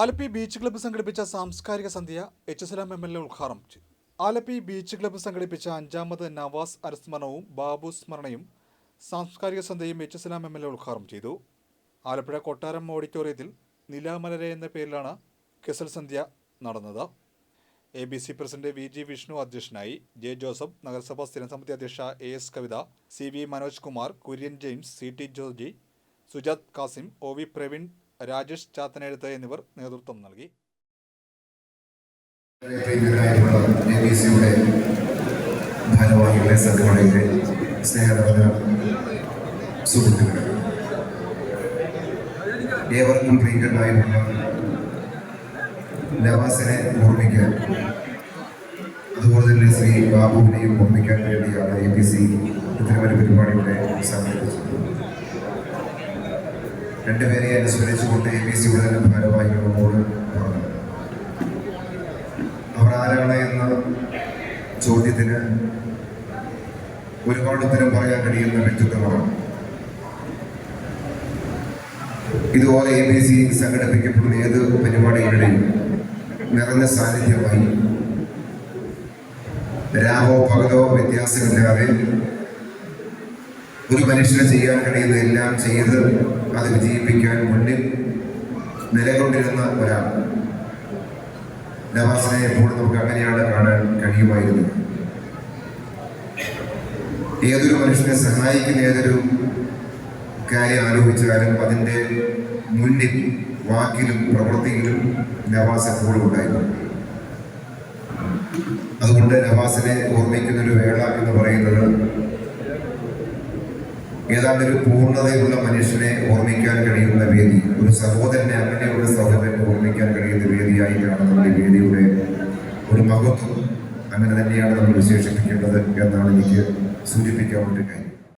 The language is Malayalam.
ആലപ്പി ബീച്ച് ക്ലബ്ബ് സംഘടിപ്പിച്ച സാംസ്കാരിക സന്ധ്യ H S M L A ഉദ്ഘാടനം ചെയ്തു. ആലപ്പി ബീച്ച് ക്ലബ്ബ് സംഘടിപ്പിച്ച അഞ്ചാമത് നവാസ് അനുസ്മരണവും ബാബു സ്മരണയും സാംസ്കാരിക സന്ധ്യയും H S M L A ഉദ്ഘാടനം ചെയ്തു. ആലപ്പുഴ കൊട്ടാരം ഓഡിറ്റോറിയത്തിൽ നിലാമലരെ എന്ന പേരിലാണ് കെസൽ സന്ധ്യ നടന്നത്. A B C president V G Vishnu അധ്യക്ഷനായി ജെ ജോസഫ് നഗരസഭാ സ്ഥിരം സമിതി അധ്യക്ഷ A S Kavitha C V Manoj Kumar Kurian James C T Georgy Sujath Kasim O V Praveen Rajesh Chathanezhuth എന്നിവർ നേതൃത്വം നൽകി. ഭാരവാഹികളെ സംഘടനയിലെ സ്നേഹനിറഞ്ഞ സുഹൃത്തുക്കളെ ഏവർക്കും പ്രിയങ്കരനായിട്ടുള്ള നവാസിനെ ഓർമ്മിക്കാൻ അതുപോലെ തന്നെ ശ്രീ ബാബുവിനെയും ഓർമ്മിക്കാൻ വേണ്ടിയാണ് എ ബി സി ഇത്തരമൊരു പരിപാടിയുടെ സംഘടിപ്പിച്ചത്. രണ്ടുപേരെ അനുസ്മരിച്ചുകൊണ്ട് എ ബി സിയുടെ ഉടനെ ഭാരവാഹികളോട് പറഞ്ഞു അവർ ആരാണ് എന്ന ചോദ്യത്തിന് ഒരുപാട് ഉത്തരം പറയാൻ കഴിയുന്ന വ്യക്തിത്വമാണ്. ഇതുപോലെ എ ബി സി സംഘടിപ്പിക്കപ്പെടുന്ന ഏത് പരിപാടികളുടെയും നിറഞ്ഞ സാന്നിധ്യമായി രാമോ പകലോ വ്യത്യാസമില്ലാതെ ഒരു മനുഷ്യന് ചെയ്യാൻ കഴിയുന്ന എല്ലാം ചെയ്ത് അത് വിജയിപ്പിക്കാൻ മുന്നിൽ നിലകൊണ്ടിരുന്ന ഒരാൾ. നവാസിനെ എപ്പോഴും നമുക്ക് അങ്ങനെയാണ് കാണാൻ കഴിയുമായിരുന്നു. ഏതൊരു മനുഷ്യനെ സഹായിക്കുന്ന ഏതൊരു കാര്യം ആലോചിച്ചാലും അതിന്റെ മുന്നിൽ വാക്കിലും പ്രവൃത്തിയിലും നവാസ് എപ്പോഴും ഉണ്ടായിരുന്നു. അതുകൊണ്ട് നവാസിനെ ഓർമ്മിക്കുന്നൊരു വേള എന്ന് പറയുന്നത് ഏതാണ്ട് ഒരു പൂർണതയുള്ള മനുഷ്യനെ ഓർമ്മിക്കാൻ കഴിയുന്ന വേദി ഒരു സഹോദരനെ ഒരു സഹോദരനെ ഓർമ്മിക്കാൻ കഴിയുന്ന വേദിയായിട്ടാണ് നമ്മുടെ വേദിയുടെ ഒരു മഹത്വം അങ്ങനെ തന്നെയാണ് നമ്മൾ വിശേഷിപ്പിക്കേണ്ടത് എന്നാണ് എനിക്ക് സൂചിപ്പിക്കാൻ വേണ്ടി കാര്യം